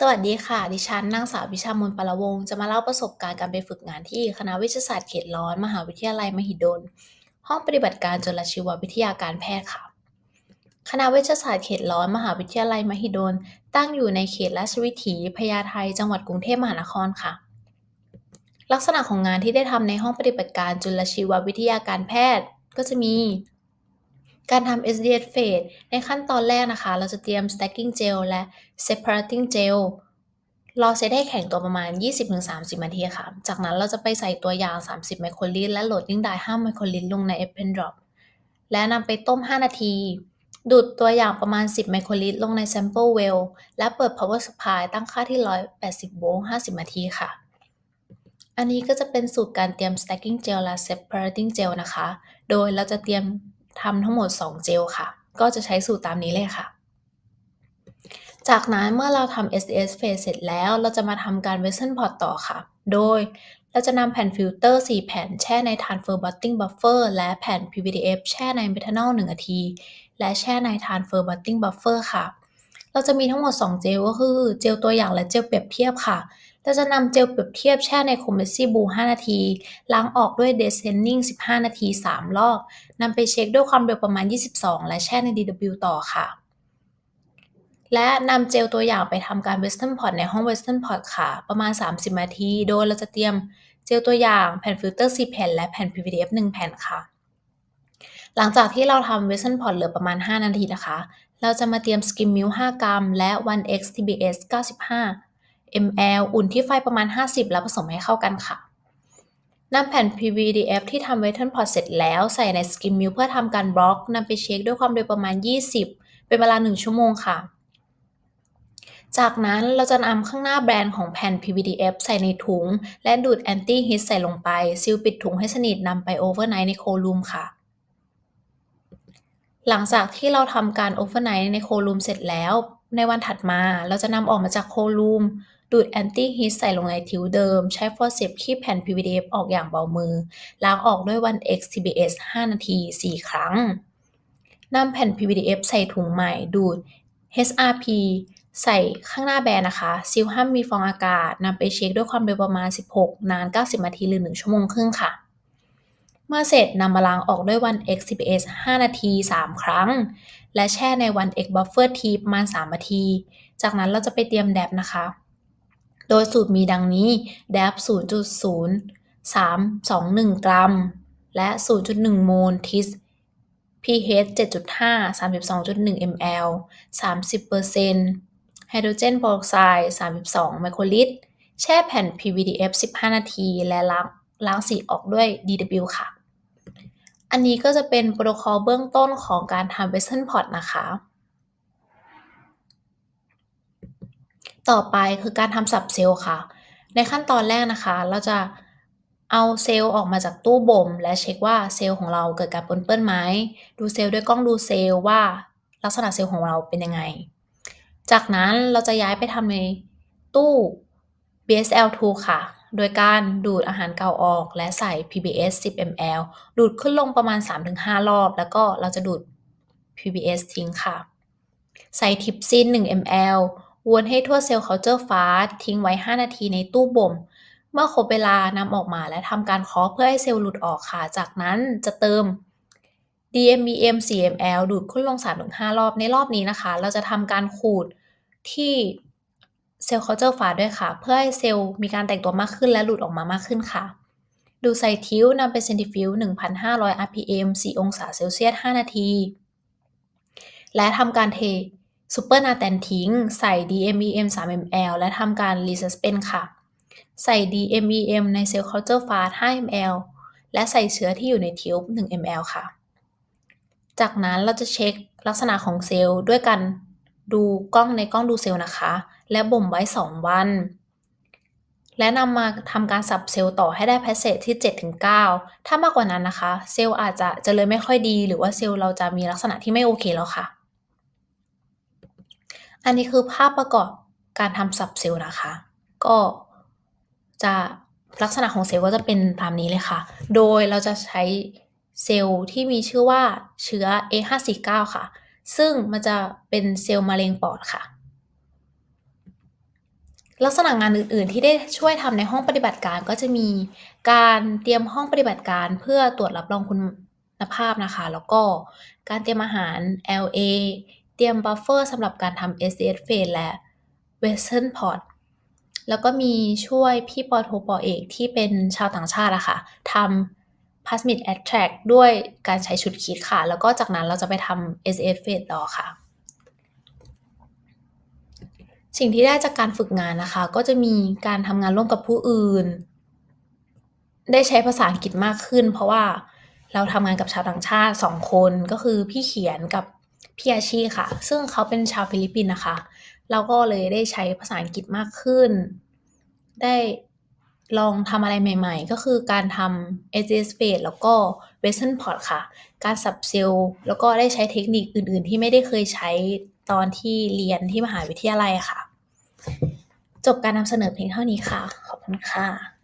สวัสดีค่ะ ดิฉันนางสาวพิชามนปารวงจะมาเล่าประสบการณ์การไปฝึกงานที่คณะเวชศาสตร์เขตร้อน มหาวิทยาลัยมหิดล ห้องปฏิบัติการจุลชีววิทยาการแพทย์ค่ะ คณะเวชศาสตร์เขตร้อน มหาวิทยาลัยมหิดล ตั้งอยู่ในเขตราชวิถีพญาไทจังหวัดกรุงเทพมหานครค่ะ ลักษณะของงานที่ได้ทำในห้องปฏิบัติการจุลชีววิทยาการแพทย์ ก็จะมี การทำ SDS phase ในขั้นตอนแรกนะคะ เราจะเตรียม stacking gel และ separating gel รอเซตให้แข็งตัวประมาณ 20-30 นาทีค่ะ จากนั้นเราจะไปใส่ตัวอย่าง 30 ไมโครลิตรและ loading dye 5ไมโครลิตรลงใน epen Drop และนำไปต้ม 5 นาที ดูดตัวอย่างประมาณ 10 ไมโครลิตรลงใน sample well และเปิด power supply ตั้งค่าที่ 180 โวลต์ 50 นาทีค่ะ อันนี้ก็จะเป็นสูตรการเตรียม stacking gel และ separating gel นะคะ โดยเราจะเตรียม ทำทั้งหมด 2 เจลค่ะ ก็จะใช้สูตรตามนี้เลยค่ะ จากนั้นเมื่อเราทำ SDS phase เสร็จแล้ว เราจะมาทำการ vessel pot ต่อค่ะ โดยเราจะนำแผ่นฟิลเตอร์ 4 แผ่นแช่ใน transfer botting buffer และแผ่น PVDF แช่ในเมทานอล1นาที และแช่ใน transfer botting buffer ค่ะ เราจะมีทั้งหมด 2 เจลก็คือเจลตัวอย่างและเจลเปรียบเทียบค่ะ เราจะนำเจลเปรียบเทียบแช่ใน Comessi Blue 5นาที ล้างออกด้วย Descending 15 นาที 3 รอบ นำไปเช็คด้วยความเร็วประมาณ 22 และแช่ใน DW ต่อค่ะ และนำเจลตัวอย่างไปทำการ Western Pot ในห้อง Western Pot ค่ะ ประมาณ 30 นาที โดยเราจะเตรียมเจลตัวอย่างแผ่นฟิลเตอร์ 4 แผ่น และแผ่น PVDF 1 แผ่นค่ะ หลังจากที่เราทำ Western Pot เหลือประมาณ 5 นาทีนะคะ เราจะมาเตรียม Skim Milk 5กรัม และ 1x TBS 95 ml อุ่นที่ไฟประมาณ 50 แล้วผสมให้เข้ากันค่ะนำแผ่น PVDF ที่ทำ Western Pot เสร็จแล้วใส่ใน Skim Milk เพื่อทำการบล็อกนำไปเช็คด้วยความเร็วประมาณ 20 เป็นเวลา 1 ชั่วโมงค่ะ จากนั้นเราจะนำข้างหน้าแบรนด์ของแผ่น PVDF ใส่ในถุง และดูด Anti Heat ใส่ลงไปซีลปิดถุงให้สนิทนำไป Overnight ใน Cold Room ค่ะหลังจากที่เราทำการ Overnight ใน Cold Room เสร็จแล้ว ในวันถัดมาเราจะนำออกมาจาก Cold Room ดูด Anti Heat ใส่ลงในทิวเดิม ใช้ Forceps คีบแผ่น PVDF ออกอย่างเบามือ ล้างออกด้วย 1x TBS 5 นาที 4 ครั้งนำแผ่น PVDF ใส่ถุงใหม่ดูด HRP ใส่ข้างหน้าแบรนด์นะคะซีลห้ามมีฟองอากาศนำไปเช็คด้วยความเร็วประมาณ 16 นาน 90 นาทีหรือ 1 ชั่วโมงครึ่งค่ะ เมื่อเสร็จนำมาล้างออกด้วย 1x TBS 5 นาที 3 ครั้ง และแช่ใน 1x Buffer Tea ประมาณ 3 นาที จากนั้นเราจะไปเตรียมแดบนะคะ โดยสูตรมีดังนี้แดบ0.0321 กรัม และ 0.1 โมลทิส pH 7.5 32.1 ml 30%ไฮโดรเจนโปรไซด์ 32 ไมโครลิตร แช่แผ่น PVDF 15 นาที และล้างล้างสีออกด้วย DW ค่ะ อันนี้ก็จะเป็นโปรโตคอลเบื้องต้นของการทำ Western Pot นะคะ ต่อไปคือการทำสับเซลล์ค่ะ ในขั้นตอนแรกนะคะ เราจะเอาเซลล์ออกมาจากตู้บ่ม และเช็คว่าเซลล์ของเราเกิดการปนเปื้อนไหมดูเซลล์ด้วยกล้องดูเซลล์ว่าลักษณะเซลล์ของเราเป็นยังไง จากนั้นเราจะย้ายไปทำในตู้ BSL2 ค่ะ โดยการดูดอาหารเก่าออก และใส่ PBS 10 ml ดูดขึ้นลงประมาณ 3-5 รอบ แล้วก็เราจะดูด PBS ทิ้งค่ะ ใส่ทิปซิน 1 ml วนให้ทั่วเซลล์เคาน์เตอร์ฟาสทิ้งไว้ 5 นาทีในตู้บ่ม เมื่อครบเวลานำออกมาและทำการเคาะเพื่อให้เซลล์หลุดออกค่ะ จากนั้นจะเติม DMBM 4 ml ดูดขึ้นลง 3-5 รอบในรอบนี้นะคะ เราจะทำการขูดที่เซลล์เคาน์เตอร์ฟาสด้วยค่ะ เพื่อให้เซลล์มีการแตกตัวมากขึ้นและหลุดออกมามากขึ้นค่ะ ดูใส่ทิวนำไปเซนติฟิว1,500 rpm 4 องศาเซลเซียส 5 นาที และทำการเท ซูเปอร์นาแตนทิ้ง ใส่ DMEM 3 ml และทำการรีซัสเพนค่ะ ใส่ DMEM ในเซลล์เคาน์เตอร์ฟาส5 ml และใส่เชื้อที่อยู่ในทิว1 ml ค่ะ จากนั้นเราจะเช็คลักษณะของเซลล์ด้วยการดูกล้องในกล้องดูเซลล์นะคะ และบ่มไว้ 2 วัน และนำมาทำการสับเซลล์ต่อให้ได้แพสเซจที่ 7-9 ถ้ามากกว่านั้นนะคะ เซลล์อาจจะเจริญไม่ค่อยดี หรือว่าเซลล์เราจะมีลักษณะที่ไม่โอเคแล้วค่ะ อันนี้คือภาพประกอบการทำสับเซลล์นะคะ ก็จะลักษณะของเซลล์ก็จะเป็นตามนี้เลยค่ะ โดยเราจะใช้เซลล์ที่มีชื่อว่าเชื้อ A549 ค่ะ ซึ่งมันจะเป็นเซลล์มะเร็งปอดค่ะ ลักษณะงานอื่น ๆ ที่ได้ช่วยทำในห้องปฏิบัติการก็จะมีการเตรียมห้องปฏิบัติการเพื่อตรวจรับรองคุณภาพนะคะ แล้วก็การเตรียมอาหาร LA เตรียมบัฟเฟอร์สำหรับการทำ SDS Phase และ Western Port แล้วก็มีช่วยพี่ปอโทปอเอกที่เป็นชาวต่างชาติอะค่ะทำ Plasmid Extract ด้วยการใช้ชุดคิดค่ะ แล้วก็จากนั้นเราจะไปทำ SDS Phase ต่อค่ะ สิ่งที่ได้จากการฝึกงานนะคะ ก็จะมีการทำงานร่วมกับผู้อื่น ได้ใช้ภาษาอังกฤษมากขึ้น เพราะว่าเราทำงานกับชาวต่างชาติ2คนก็คือพี่เขียนกับ พี่อาชีค่ะ ซึ่งเขาเป็นชาวฟิลิปปินส์นะคะ เราก็เลยได้ใช้ภาษาอังกฤษมากขึ้น ได้ลองทำอะไรใหม่ๆ ก็คือการทำ SDS Phase แล้วก็ Western Port ค่ะ การสับเซลล์แล้วก็ได้ใช้เทคนิคอื่นๆ ที่ไม่ได้เคยใช้ตอนที่เรียนที่มหาวิทยาลัยค่ะ จบการนำเสนอเพียงเท่านี้ค่ะ ขอบคุณค่ะ